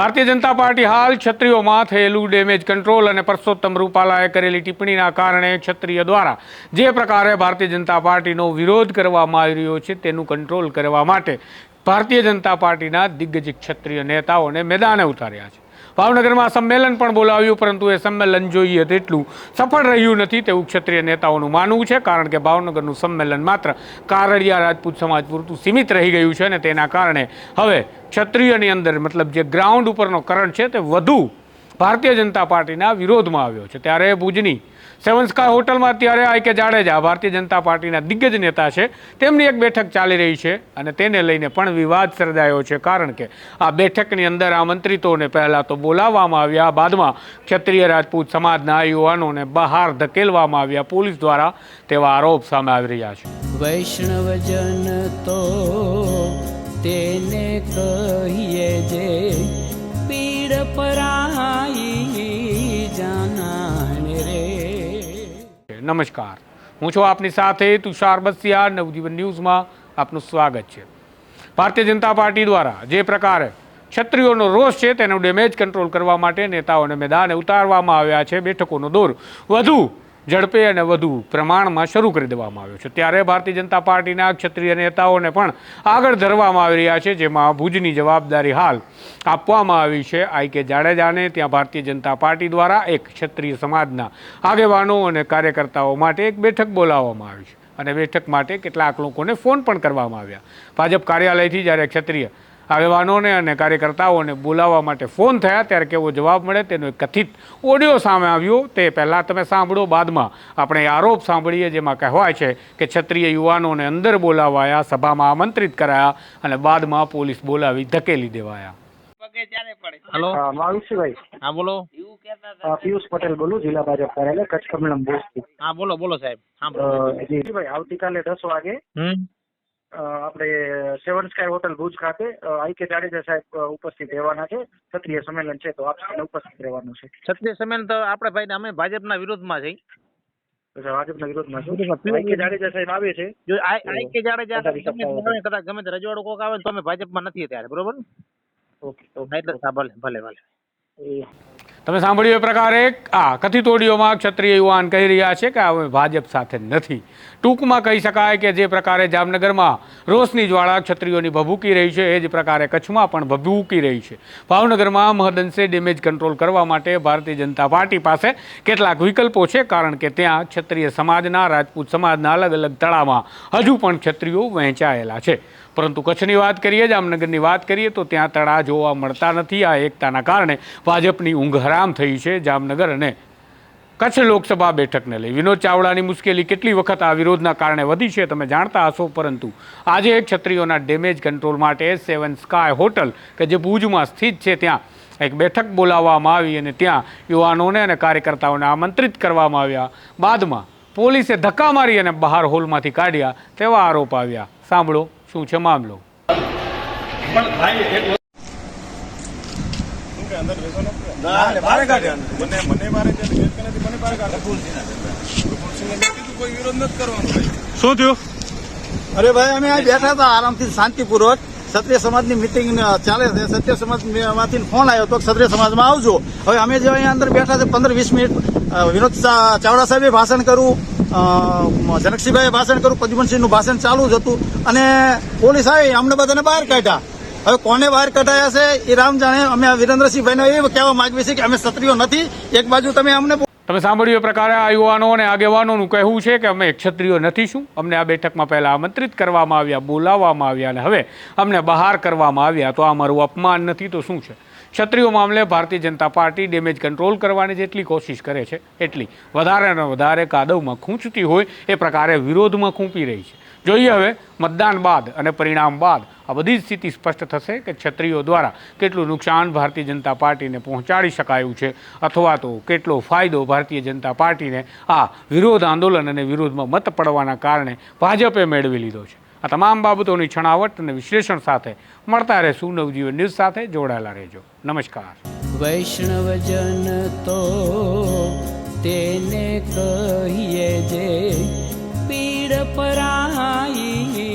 Bharatiya Janata party હાલ ક્ષત્રિયોમાં થયેલું damage control અને પરસોત્તમ રૂપાલાએ કરેલી ટિપ્પણીના કારણે ક્ષત્રિય દ્વારા જે પ્રકારે ભારતીય જનતા પાર્ટીનો વિરોધ કરવામાં આવી રહ્યો છે તેનું કંટ્રોલ કરવા માટે ભારતીય જનતા પાર્ટીના દિગ્ગજ ક્ષત્રિય નેતાઓને મેદાને ઉતાર્યા છે. ભાવનગરમાં સંમેલન પણ બોલાવ્યું, પરંતુ એ સંમેલન જોઈએ તેટલું સફળ રહ્યું નથી તેવું ક્ષત્રિય નેતાઓનું માનવું છે, કારણ કે ભાવનગરનું સંમેલન માત્ર કારડિયા રાજપૂત સમાજ પૂરતું સીમિત રહી ગયું છે અને તેના કારણે હવે ક્ષત્રિયની અંદર મતલબ જે ગ્રાઉન્ડ ઉપરનો કરંટ છે તે વધુ ભારતીય જનતા પાર્ટીના વિરોધમાં આવ્યો છે. ત્યારે ભુજની સેવન સ્કાય હોટલમાં અત્યારે આઈ કે જાડેજા ભારતીય જનતા પાર્ટીના દિગ્ગજ નેતા છે. તેમની એક બેઠક ચાલી રહી છે અને તેને લઈને પણ વિવાદ સર્જાયો છે. કારણ કે આ બેઠકની અંદર આમંત્રિતોને પહેલાં તો બોલાવવામાં આવ્યા, બાદમાં ક્ષત્રિય રાજપૂત સમાજના યુવાનોને બહાર ધકેલવામાં આવ્યા. પોલીસ દ્વારા તેવા આરોપ સામે આવી રહ્યા છે. વૈષ્ણવજન તો તેને કહીએ જે પીડ પરાઈ નમસ્કાર. હું છું આપની સાથે તુષાર બસિયા નવજીવન ન્યૂઝમાં આપનું સ્વાગત છે. ભારતીય જનતા પાર્ટી દ્વારા જે પ્રકારે ક્ષત્રિયોનો રોષ છે તેનો ડેમેજ કંટ્રોલ કરવા માટે નેતાઓને મેદાને ઉતારવામાં આવ્યા છે બેઠકોનો દોર. વધુ ઝડપે અને વધુ પ્રમાણમાં શરૂ કરી દેવામાં આવ્યો છે. ત્યારે ભારતીય જનતા પાર્ટીના ક્ષત્રિય નેતાઓને પણ આગળ ધરવામાં આવી રહ્યા છે, જેમાં ભુજની જવાબદારી હાલ આપવામાં આવી છે. આઈ કે જાડેજાને ત્યાં ભારતીય જનતા પાર્ટી દ્વારા એક ક્ષત્રિય સમાજના આગેવાનો અને કાર્યકર્તાઓ માટે એક બેઠક બોલાવવામાં આવી છે. અને બેઠક માટે કેટલાક લોકોને ફોન પણ કરવામાં આવ્યા. ભાજપ કાર્યાલયથી જ્યારે ક્ષત્રિય આગેવાનોને અને કાર્યકર્તાઓને બોલાવવા માટે ફોન થયા. ત્યારે કેવો જવાબ મળે તેનો એક કથિત ઓડિયો સામે આવ્યો. તે પહેલાં તમે સાંભળો બાદમાં આપણે આરોપ સાંભળીએ જેમાં કહેવાય છે કે ક્ષત્રિય યુવાનોને અંદર બોલાવાયા સભામાં આમંત્રિત કરાયા અને બાદમાં પોલીસ બોલાવી ધકેલી દેવાયા. હલો? હા હા બોલો. પિયુષ પટેલ બોલું જિલ્લા ભાજપ કાર્યાલય કચ્છ કમલમ ભુજથી હા બોલો બોલો સાહેબ. જી. ભાઈ આવતીકાલે દસ વાગે આપણે સેવન સ્કાય હોટલ ભુજ ખાતે આઈ કે જાડેજા સાહેબ ઉપસ્થિત રહેવાના છે. ક્ષત્રિય સંમેલન છે તો આપ સૌને ઉપસ્થિત રહેવાનું છે. ક્ષત્રિય સંમેલન તો આપણે ભાઈ અમે ભાજપના વિરોધમાં છે ભાજપના વિરોધમાં છે? આઈ કે જાડેજા સાહેબ આવે છે. જો આ આ કે જાડેજા કદાચ ગમે તે રજવાડો કોક આવે તો અમે ભાજપમાં નથી અત્યારે બરોબર? ને? ઓકે એટલે ભલે ભલે ભલે. તમે સાંભળ્યું એ પ્રકારે આ કથિત ઓડિયોમાં ક્ષત્રિય યુવાન કહી રહ્યા છે કે હવે ભાજપ સાથે નથી. ટૂંકમાં કહી શકાય કે જે પ્રકારે જામનગરમાં રોષની જ્વાળા ક્ષત્રિયોની ભભૂકી રહી છે, એ જ પ્રકારે કચ્છમાં પણ ભભૂકી રહી છે. ભાવનગરમાં મહદંશે ડેમેજ કંટ્રોલ કરવા માટે ભારતીય જનતા પાર્ટી પાસે કેટલાક વિકલ્પો છે, કારણ કે ત્યાં ક્ષત્રિય સમાજના, રાજપૂત સમાજના અલગ અલગ તળામાં હજુ પણ ક્ષત્રિયો વહેંચાયેલા છે. પરંતુ કચ્છની વાત કરીએ, જામનગરની વાત કરીએ, તો ત્યાં તળા જોવા મળતા નથી. આ એકતાના કારણે ભાજપની ઊંઘ હરામ થઈ છે જામનગર અને કચ્છ લોકસભા બેઠકને લઈ. વિનોદ ચાવડાની મુશ્કેલી કેટલી વખત આ વિરોધના કારણે વધી છે તમે જાણતા હશો, પરંતુ આજે ક્ષત્રિયોના ડેમેજ કંટ્રોલ માટે સેવન સ્કાય હોટલ, કે જે ભુજમાં સ્થિત છે, ત્યાં એક બેઠક બોલાવવામાં આવી અને ત્યાં યુવાનોને અને કાર્યકર્તાઓને આમંત્રિત કરવામાં આવ્યા. બાદમાં પોલીસે ધક્કા મારી અને બહાર હોલમાંથી કાઢ્યા તેવા આરોપ આવ્યા. સાંભળો શું છે મામલો. બારે કાઢ્યા મને મને બારે છે ગેર કે નથી મને બારે કાઢ્યા પ્રફુલસિંહને મેં કીધું કોઈ વિરોધ નથી કરવાનો શું થયું? અરે ભાઈ અમે આ બેઠા હતા આરામથી શાંતિપૂર્વક. ક્ષત્રિય સમાજની મિટિંગ ચાલે છે. ક્ષત્રિય સમાજમાંથી ફોન આવ્યો તો ક્ષત્રિય સમાજમાં આવજો. હવે અમે જે અહીંયા અંદર બેઠા છે પંદર વીસ મિનિટ વિનોદ ચાવડા સાહેબે ભાષણ કર્યું. જનકસિંહભાઈએ ભાષણ કરું પ્રદ્યુમનસિંહનું ભાષણ ચાલુ જ હતું. અને પોલીસ આવી અમને બધાને બહાર કાઢ્યા. હવે કોને બહાર કઢાયા છે એ રામ જાણે અમે વિરેન્દ્રસિંહ વિરેન્દ્રસિંહભાઈને એ કહેવા માંગીએ છીએ કે અમે ક્ષત્રિયો નથી. એક બાજુ તમે અમને તમે સાંભળ્યું એ પ્રકારે આ યુવાનો અને આગેવાનોનું કહેવું છે કે અમે ક્ષત્રિયો નથી શું? અમને આ બેઠકમાં પહેલાં આમંત્રિત કરવામાં આવ્યા, બોલાવવામાં આવ્યા અને હવે અમને બહાર કરવામાં આવ્યા. તો આ મારું અપમાન નથી, તો શું છે? ક્ષત્રિયો મામલે Bharatiya Janata party damage control કરવાની જેટલી કોશિશ કરે છે, એટલી. વધારે અને વધારે કાદવમાં ખૂંચતી હોય એ પ્રકારે વિરોધમાં ખૂંપી રહી છે. જોઈએ હવે મતદાન બાદ અને પરિણામ બાદ આ બધી જ સ્થિતિ સ્પષ્ટ થશે કે ક્ષત્રિયો દ્વારા કેટલું નુકસાન ભારતીય જનતા પાર્ટીને પહોંચાડી શકાયું છે અથવા તો કેટલો ફાયદો ભારતીય જનતા પાર્ટીને આ વિરોધ આંદોલન અને વિરોધમાં મત પડવાના કારણે ભાજપે મેળવી લીધો છે. આ તમામ બાબતોની છણાવટ અને વિશ્લેષણ સાથે મળતા રહેશું નવજીવન ન્યૂઝ સાથે જોડાયેલા રહેજો. નમસ્કાર. વૈષ્ણવજન તો તેને કહીએ જે પરાઈ